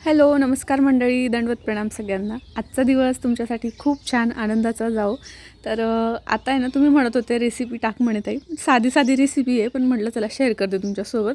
Hello नमस्कार मंडळी दंडवत प्रणाम सगळ्यांना. आजचा दिवस तुमच्यासाठी खूप छान आनंदाचा जाओ तर आता आहे ना तुम्ही म्हणत होते रेसिपी टाक म्हणत आहे साधी साधी रेसिपी आहे पण म्हटलं चला शेअर करते तुमच्यासोबत.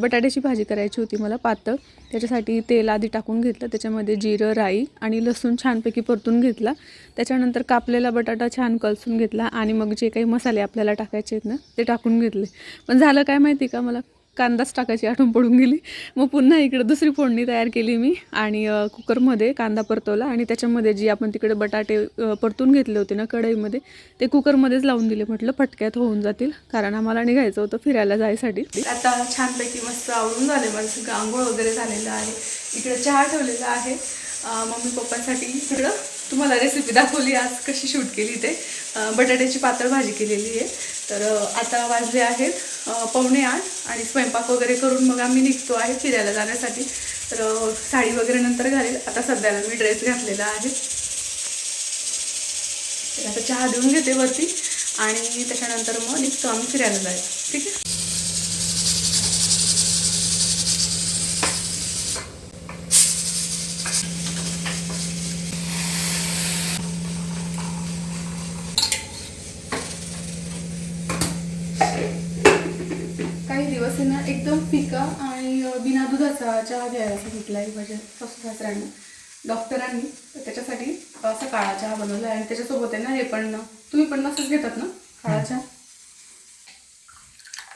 बटाट्याची भाजी करायची होती मला पातळ. त्याच्यासाठी तेल आधी टाकून घेतलं. त्याच्यामध्ये जिरं राई आणि लसूण छानपैकी परतून घेतला. त्याच्यानंतर कापलेला बटाटा छान कलसून घेतला आणि मग जे काही मसाले आपल्याला टाकायचे आहेत ना ते टाकून घेतले. पण झालं काय माहिती का मला? कांदाच टाकायची आठवण पडून गेली. मग पुन्हा इकडं दुसरी फोडणी तयार केली मी आणि कुकरमध्ये कांदा परतवला आणि त्याच्यामध्ये जी आपण तिकडे बटाटे परतून घेतले होते ना कढईमध्ये ते कुकरमध्येच लावून दिले. म्हटलं फटक्यात होऊन जातील कारण आम्हाला निघायचं होतं फिरायला जायसाठी. आता छानपैकी मस्त आवडून झाले. माझं सगळं आंघोळ वगैरे झालेलं आहे. इकडे चहा ठेवलेला आहे. मम्मी पप्पांसाठी इकडं तुम्हाला रेसिपी दाखवली. आज कशी शूट केली ते. बटाट्याची पातळ भाजी केलेली आहे. तर आता वाजले आहेत पावणे आठ आणि स्वयंपाक वगैरे करून मग आम्ही निघतो आहे फिरायला जाण्यासाठी. तर साडी वगैरे नंतर घालेल. आता सध्याला मी ड्रेस घातलेला आहे. तर आता चहा देऊन घेते वरती आणि त्याच्यानंतर मग निघतो आम्ही फिरायला जायला. ठीक आहे काही दिवस आहे ना एकदम फिका आणि बिना दुधाचा चहा घ्यायला सांगितला आहे माझ्या सासू सासऱ्यांनी डॉक्टरांनी त्याच्यासाठी असा काळा चहा बनवला आहे आणि त्याच्यासोबत आहे ना हे पण तुम्ही पण नसंच घेतात ना काळा चहा?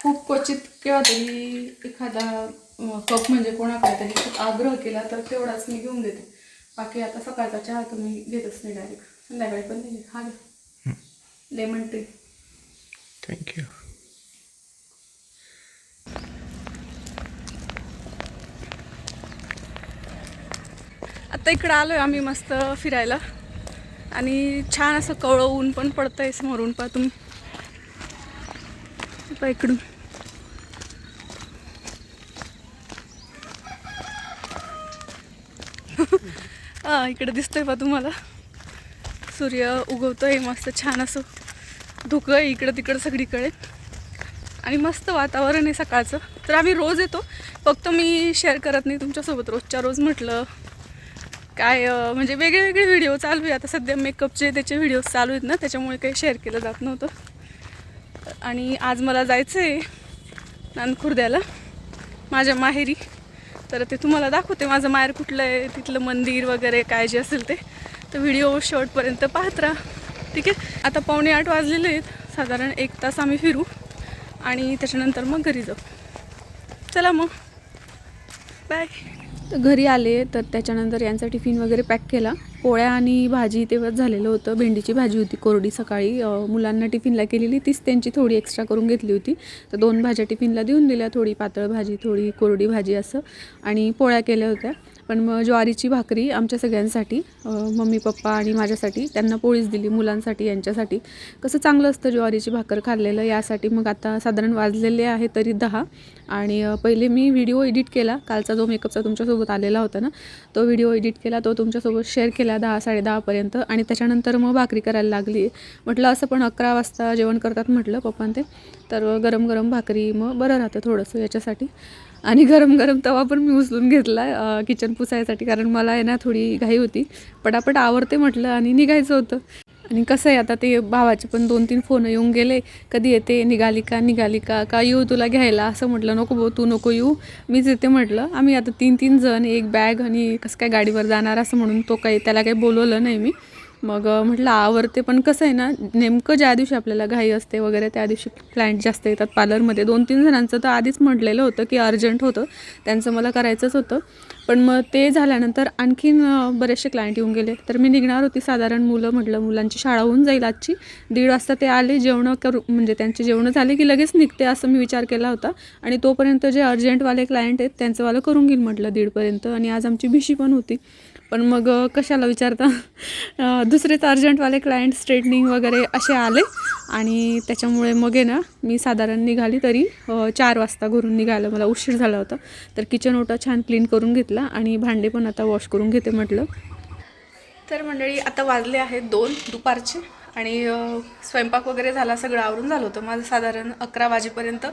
खूप क्वचित केव्हा तरी एखादा कप म्हणजे कोणाकडे तरी खूप आग्रह केला तर तेवढाच मी घेऊन देते. बाकी आता सकाळचा चहा तर मी घेतच नाही डायरेक्ट संध्याकाळी पण नाही. हा घ्या. लेमन टी थँक्यू आता इकडं आलो आहे आम्ही मस्त फिरायला. आणि छान असं कवळं ऊन पण पडतं आहे समोरून पा तुम्ही. पहा इकडून. हा इकडे दिसतंय पहा तुम्हाला. सूर्य उगवतोय मस्त छान असं धुकं आहे इकडं तिकडं सगळीकडे. आणि मस्त वातावरण आहे सकाळचं. तर आम्ही रोज येतो. फक्त मी शेअर करत नाही तुमच्यासोबत रोजच्या रोज म्हटलं. काय म्हणजे वेगळे वेगळे व्हिडिओ चालू आहे. आता सध्या मेकअपचे त्याचे व्हिडिओ चालू आहेत ना त्याच्यामुळे काही शेअर केलं जात नव्हतं. आणि आज मला जायचं आहे नानखुर्द्याला माझ्या माहेरी. तर ते तुम्हाला दाखवते माझं माहेर कुठलं आहे तिथलं मंदिर वगैरे काय जे असेल ते. तर व्हिडिओ शॉर्टपर्यंत पाहत राहा. ठीक आहे? आता पावणे आठ वाजलेले आहेत. साधारण एक तास आम्ही फिरू आणि त्याच्यानंतर मग घरी जाऊ. चला मग. बाय तर घरी आले तर त्याच्यानंतर यांचा टिफिन वगैरे पॅक केला. पोळ्या आणि भाजी तेव्हाच झालेलं होतं. भेंडीची भाजी होती कोरडी सकाळी. मुलांना टिफिनला केलेली तीच त्यांची थोडी एक्स्ट्रा करून घेतली होती. तर दोन भाज्या टिफिनला देऊन दिल्या थोडी पातळ भाजी थोडी कोरडी भाजी असं. आणि पोळ्या केल्या होत्या. पण मग ज्वारीची भाकरी आमच्या सगळ्यांसाठी मम्मी पप्पा आणि माझ्यासाठी त्यांना पोळीच दिली मुलांसाठी यांच्यासाठी. कसं चांगलं असतं ज्वारीची भाकर खाल्लेलं यासाठी मग आता साधारण वाजलेले आहे तरी दहा. आणि पहिले मी व्हिडिओ एडिट केला कालचा जो मेकअपचा तुमच्यासोबत आलेला होता ना तो व्हिडिओ एडिट केला तो तुमच्यासोबत शेअर केला दहा साडेदहापर्यंत आणि त्याच्यानंतर मग भाकरी करायला लागली. म्हटलं असं पण अकरा वाजता जेवण करतात म्हटलं पप्पां ते तर गरम गरम भाकरी मग बरं राहतं थोडंसं याच्यासाठी. आणि गरम गरम तवा पण मी उचलून घेतला किचन पुसायसाठी. कारण मला आहे ना थोडी घाई होती. पटापट आवरते म्हटलं आणि निघायचं होतं. आणि कसं आहे आता ते भावाचे पण दोन तीन फोन येऊन गेले. कधी येते निघाली का निघाली का का येऊ तुला घ्यायला? असं म्हटलं नको भाऊ तू नको येऊ. मीच येते म्हटलं आम्ही आता तीन तीन जण एक बॅग आणि कसं काय गाडीवर जाणार? असं म्हणून तो काही त्याला काही बोलवलं नाही मी. मग म्हटलं आवरते पण कसं आहे ना नेमकं ज्या दिवशी आपल्याला घाई असते वगैरे त्या दिवशी क्लायंट जास्त येतात पार्लरमध्ये दोन तीन जणांचं तर आधीच म्हटलेलं होतं की अर्जंट होतं. त्यांचं मला करायचंच होतं. पण मग ते झाल्यानंतर आणखीन बरेचसे क्लायंट येऊन गेले. तर मी निघणार होती. साधारण मुलं म्हटलं मुलांची शाळा होऊन जाईल आजची. दीड वाजता ते आले जेवणं करू म्हणजे त्यांचे जेवणं झाले की लगेच निघते असं मी विचार केला होता. आणि तोपर्यंत जे अर्जंटवाले क्लायंट आहेत त्यांचंवालं करून घेईल म्हटलं दीडपर्यंत. आणि आज आमची भिशी पण होती. पण मग कशाला विचारता? दुसरेच अर्जंटवाले क्लायंट स्ट्रेटनिंग वगैरे असे आले. आणि त्याच्यामुळे मग आहे ना मी साधारण निघाली तरी चार वाजता घरून निघायला मला उशीर झाला होता. तर किचन ओटा छान क्लीन करून घेतला. आणि भांडे पण आता वॉश करून घेते म्हटलं. तर मंडळी आता वाजले आहेत दोन दुपारचे आणि स्वयंपाक वगैरे झाला सगळं आवरून झालं होतं. माझं साधारण अकरा वाजेपर्यंत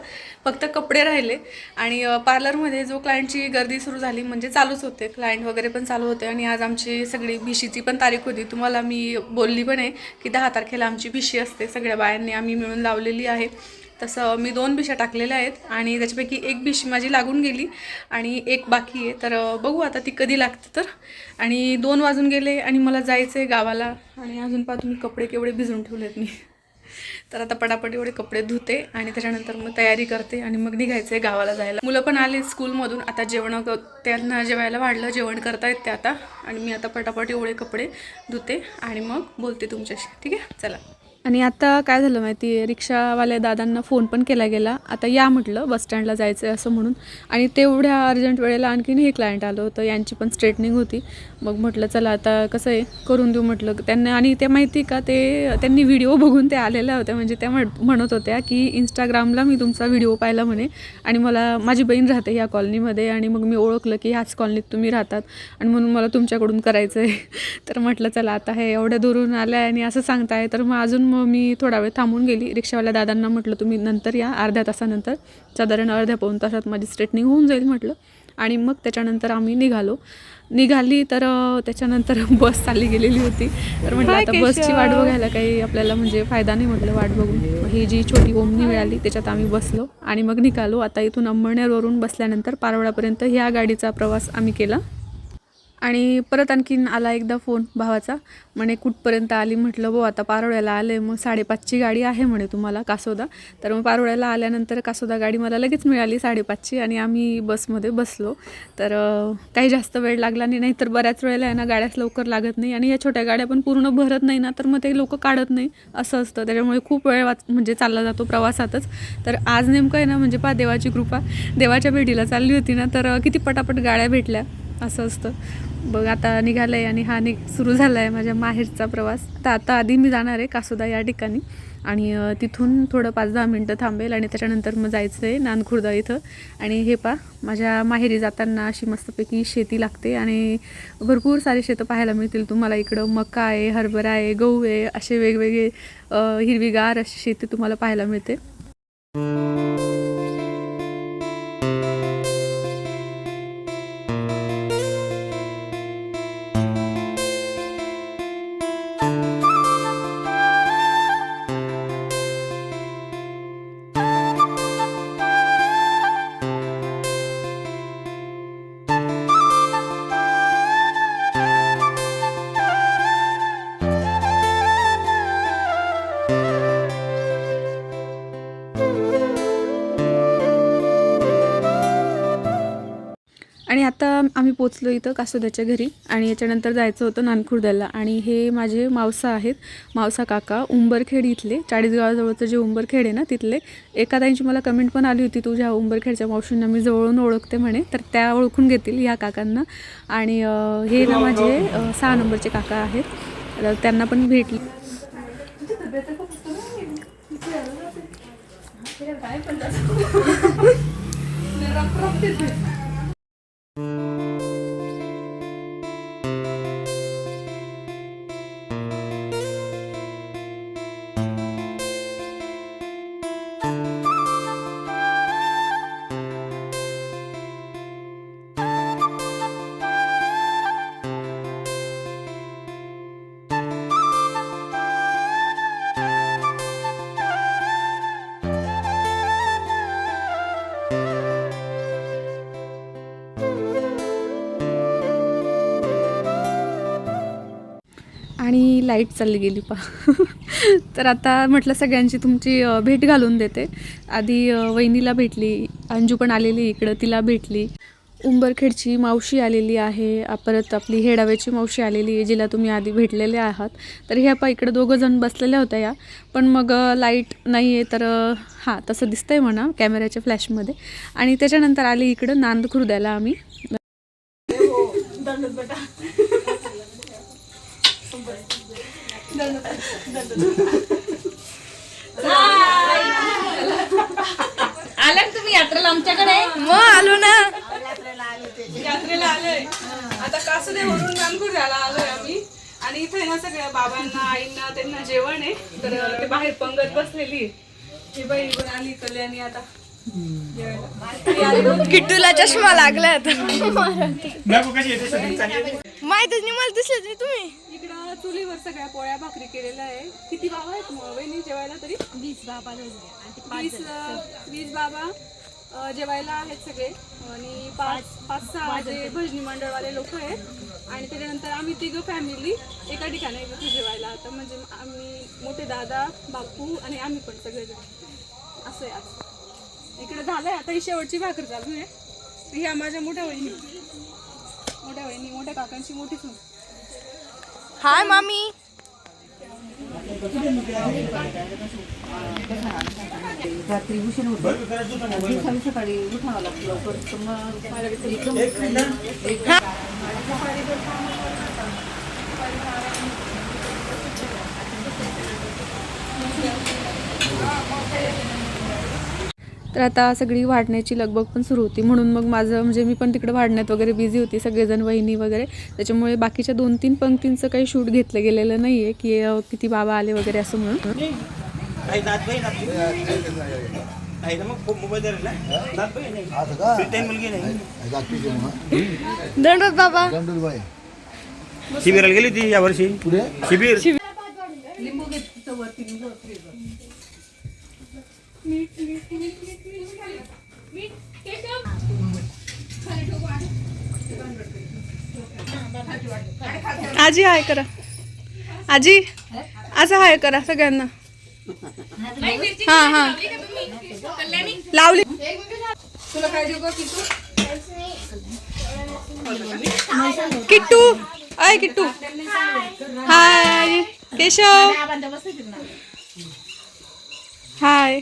फक्त कपडे राहिले आणि पार्लरमध्ये जो क्लायंटची गर्दी सुरू झाली म्हणजे चालूच होते. क्लायंट वगैरे पण चालू होते आणि आज आमची सगळी भिशीची पण तारीख होती. तुम्हाला मी बोलली पण आहे की दहा तारखेला आमची भिशी असते. सगळ्या बायांनी आम्ही मिळून लावलेली आहे. तसं मी दोन बिशा टाकलेल्या आहेत आणि त्याच्यापैकी एक बिश माझी लागून गेली आणि एक बाकी आहे. तर बघू आता ती कधी लागते तर. आणि दोन वाजून गेले आणि मला जायचं आहे गावाला आणि अजून पहा तुम्ही कपडे केवढे भिजवून ठेवलेत मी. तर आता पटापट एवढे कपडे धुते आणि त्याच्यानंतर मग तयारी करते आणि मग निघायचं आहे गावाला जायला. मुलं पण आले स्कूलमधून. आता जेवण क- त्यांना जेवायला वाढलं. जेवण करतायत ते आता. आणि मी आता पटापट एवढे कपडे धुते आणि मग बोलते तुमच्याशी. ठीक आहे? चला. आणि आता काय झालं माहिती आहे रिक्षावाल्या दादांना फोन पण केला गेला. आता या म्हटलं बस स्टँडला जायचं आहे असं म्हणून. आणि तेवढ्या अर्जंट वेळेला आणखीन हे क्लायंट आलं होतं. यांची पण स्ट्रेटनिंग होती. मग म्हटलं चला आता कसं आहे? करून देऊ म्हटलं. त्यांना आणि ते माहिती का ते त्यांनी व्हिडिओ बघून ते आलेल्या होत्या. म्हणजे त्या म्हणत होत्या की इंस्टाग्रामला मी तुमचा व्हिडिओ पाहिला म्हणे आणि मला माझी बहीण राहते ह्या कॉलनीमध्ये आणि मग मी ओळखलं की ह्याच कॉलनीत तुम्ही राहतात आणि म्हणून मला तुमच्याकडून करायचं आहे तर म्हटलं चला आता हे एवढ्या दुरून आलं आहे आणि असं सांगताय तर मग अजून मग मी थोडा वेळ थांबून गेली. रिक्षावाल्या दादांना म्हटलं तुम्ही नंतर या अर्ध्या तासानंतर. साधारण अर्ध्या पाऊन तासात माझी स्ट्रेटनिंग होऊन जाईल म्हटलं. आणि मग त्याच्यानंतर आम्ही निघालो. निघाली तर त्याच्यानंतर बस चालली गेलेली होती. तर म्हटलं आता बसची वाट. बघायला काही आपल्याला म्हणजे फायदा नाही म्हटलं वाट बघून. ही जी छोटी ओमनी मिळाली त्याच्यात आम्ही बसलो आणि मग निघालो. आता इथून अंबळनेरवरून बसल्यानंतर पारोळापर्यंत ह्या गाडीचा प्रवास आम्ही केला. आणि परत आणखीन आला एकदा फोन भावाचा. म्हणे कुठपर्यंत आली? म्हटलं बो आता पारोळ्याला आले मग साडेपाचची गाडी आहे म्हणे तुम्हाला कासोदा. तर मग पारोळ्याला आल्यानंतर कासोदा गाडी मला लगेच मिळाली साडेपाचची आणि आम्ही बसमध्ये बसलो. तर काही जास्त वेळ लागला नाही नाहीतर बऱ्याच वेळेला आहे ना गाड्याच लवकर लागत नाही आणि या छोट्या गाड्या पण पूर्ण भरत नाही ना तर मग ते लोक काढत नाही असं असतं. त्याच्यामुळे खूप वेळ वाच म्हणजे चालला जातो प्रवासातच. तर आज नेमकं आहे ना म्हणजे पा देवाची कृपा. देवाच्या भेटीला चालली होती ना तर किती पटापट गाड्या भेटल्या असं असतं. बघ आता निघालं आहे आणि हा नि सुरू झाला आहे माझ्या माहेरचा प्रवास. तर आता आधी मी जाणार आहे कासोदा या ठिकाणी. आणि तिथून थोडं पाच दहा मिनटं थांबेल आणि त्याच्यानंतर मग जायचं आहे नानखुर्दा इथं. आणि हे पा माझ्या माहेरी जाताना अशी मस्तपैकी शेती लागते आणि भरपूर सारे शेतं पाहायला मिळतील तुम्हाला. इकडं मका आहे हरभरा आहे गहू आहे असे वेगवेगळे हिरवीगार अशी शेती तुम्हाला पाहायला मिळते. आम्ही पोचलो इथं कासोद्याच्या घरी आणि याच्यानंतर जायचं होतं नानखुर्द्याला. आणि हे माझे मावसा आहेत मावसा काका उंबरखेड इथले चाळीसगावाजवळचं जे उंबरखेड आहे ना तिथले. एका ताईंची मला कमेंट पण आली होती तुझ्या उंबरखेडच्या मावशींना मी जवळून ओळखते म्हणे तर त्या ओळखून घेतील ह्या काकांना. आणि हे ना माझे सहा नंबरचे काका आहेत. तर त्यांना पण भेटली. आणि लाइट चालली गेली पा तर आता म्हटलं सगळ्यांची तुमची भेट घालून देते. आधी वहिनीला भेटली अंजू पण आलेली इकडं तिला भेटली. उंबरखेडची मावशी आलेली आहे परत आपली हेडाव्याची मावशी आलेली आहे जिला तुम्ही आधी भेटलेले आहात. तर ह्या पा इकडं दोघं जण बसलेल्या होत्या या. पण मग लाइट नाही आहे तर हां तसं दिसतंय म्हणा कॅमेऱ्याच्या फ्लॅशमध्ये. आणि त्याच्यानंतर आली इकडं नांदखुर्द्याला आम्ही. आल्या का तुम्ही यात्रेला आमच्याकडे? मग आलो ना. यात्रेला आलोय. आता कासुदेवरून नानपूर झाला आलोय आम्ही. आणि इथे ना सगळ्या बाबांना आईंना त्यांना जेवण आहे. तर ते बाहेर पंगत बसलेली आहे. ही बाई पण आली कल्याणी आता. किट्टूला चष्मा लागला आता. माहितच नाही मला दिसले नाही तुम्ही. चुलीवर सगळ्या पोळ्या भाकरी केलेल्या आहे. किती बाबा आहेत? मग वहिनी जेवायला तरी? वीस बाबा वीस वीस बाबा जेवायला आहेत सगळे. आणि पाच पाच सहा जे भजनी मंडळवाले लोक आहेत. आणि त्याच्यानंतर आम्ही तिघं फॅमिली एका ठिकाणी येतो जेवायला. आता म्हणजे आम्ही मोठे दादा बापू आणि आम्ही पण सगळे असं आहे आज. इकडे झालंय आता ही शेवटची भाकर चालू आहे. ह्या माझ्या मोठ्या वहिनी. मोठ्या वहिनी मोठ्या काकांची मोठी सून हाय मामी रात्री उशीर होतो दिवसावी सकाळी उठावं लागतं लवकर तर मग एकदम तर आता सगळी वाढण्याची लगबग पण सुरू होती. म्हणून मग माझं म्हणजे मी पण तिकडे वाढण्यात वगैरे बिझी होती सगळेजण वहिनी वगैरे. त्याच्यामुळे बाकीच्या दोन तीन पंक्तींचं काही शूट घेतलं गेलेलं नाही आहे की किती बाबा आले वगैरे असं म्हणून. दंडवत बाबा. शिबिराला गेली होती या वर्षी? शिबिर? आजी हाय करा. आजी असं हाय करा सगळ्यांना. हा हा. लावली. तुला काय देऊ किट्टू अय किट्टू. हाय केशव. हाय.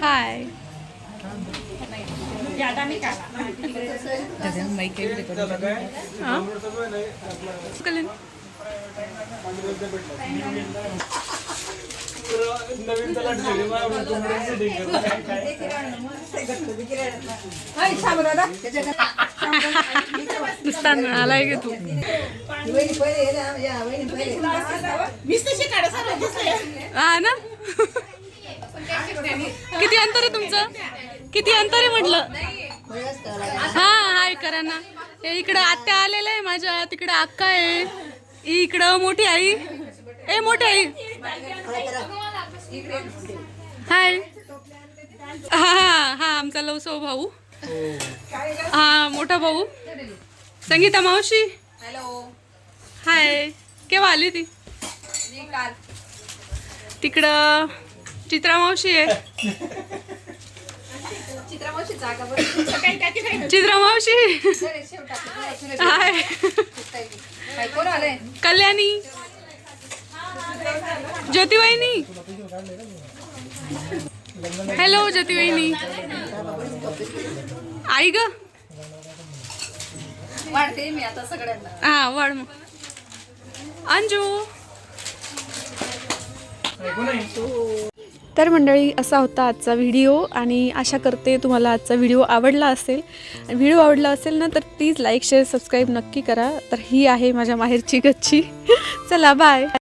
हाय. नुसता आलाय गे तू. हा ना? किती अंतर आहे तुमचं? किती अंतर आहे म्हटलं? हा हाय करा ना हे इकडं आत्या आलेलं आहे माझ्या तिकडं अक्का आहे. इकडं मोठी आई. ए मोठी आई. हाय. हा हा हा आमचा लवसो भाऊ. हा मोठा भाऊ. संगीता मावशी. हाय. केव्हा आली ती तिकडं चित्रा मावशी आहे. चित्रा मावशी हाय. कल्याणी ज्योती वहिनी हॅलो ज्योती वहिनी आई ग. वाढते मी आता सगळ्यांना. हा वाढ मग. अंजू. तर मंडळी असा होता आजचा व्हिडिओ आणि आशा करते तुम्हाला आजचा व्हिडिओ आवडला असेल. व्हिडिओ आवडला असेल ना तर प्लीज लाईक शेअर सबस्क्राईब नक्की करा. तर ही आहे माझ्या माहेरची गच्ची. चला बाय.